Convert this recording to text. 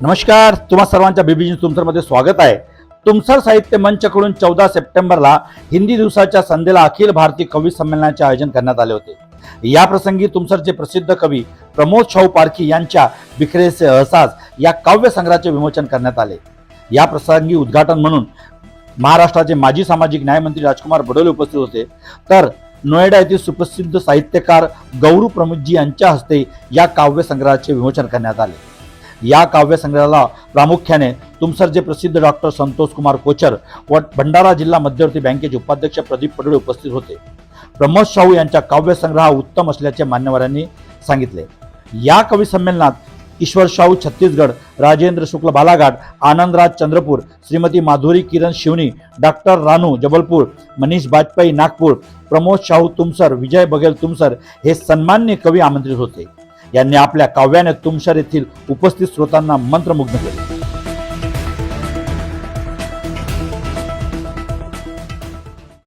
नमस्कार तुम्हा सर्वांच्या बीबीजी तुमसरमध्ये स्वागत आहे. तुमसर साहित्य मंचकडून चौदा सप्टेंबरला हिंदी दिवसाच्या संध्येला अखिल भारतीय कवी संमेलनाचे आयोजन करण्यात आले होते. या प्रसंगी तुमसरचे प्रसिद्ध कवी प्रमोद शाहू पारखी यांच्या बिखरेचे अहसास या काव्य संग्रहाचे विमोचन करण्यात आले. या प्रसंगी उद्घाटन म्हणून महाराष्ट्राचे माजी सामाजिक न्यायमंत्री राजकुमार बडोले उपस्थित होते. तर नोएडा येथील सुप्रसिद्ध साहित्यकार गौरू प्रमुखजी यांच्या हस्ते या काव्य संग्रहाचे विमोचन करण्यात आले. या काव्यसंग्रहाला प्रामुख्याने प्रामुख्याने तुमसरचे प्रसिद्ध डॉक्टर संतोष कुमार कोचर व भंडारा जिल्हा मध्यवर्ती बँकेचे उपाध्यक्ष प्रदीप पडोळे उपस्थित होते. प्रमोद शाहू यांच्या काव्यसंग्रह हा उत्तम असल्याचे मान्यवरांनी सांगितले. या कवी संमेलनात ईश्वर शाहू छत्तीसगड राजेंद्र शुक्ल बालाघाट आनंदराज चंद्रपूर श्रीमती माधुरी किरण शिवनी डॉक्टर रानू जबलपूर मनीष बाजपेयी नागपूर प्रमोद शाहू तुमसर विजय बघेल तुमसर हे सन्मान्य कवी आमंत्रित होते. यांनी आपल्या काव्याने तुमशार येथील उपस्थित श्रोतांना मंत्रमुग्ध केले.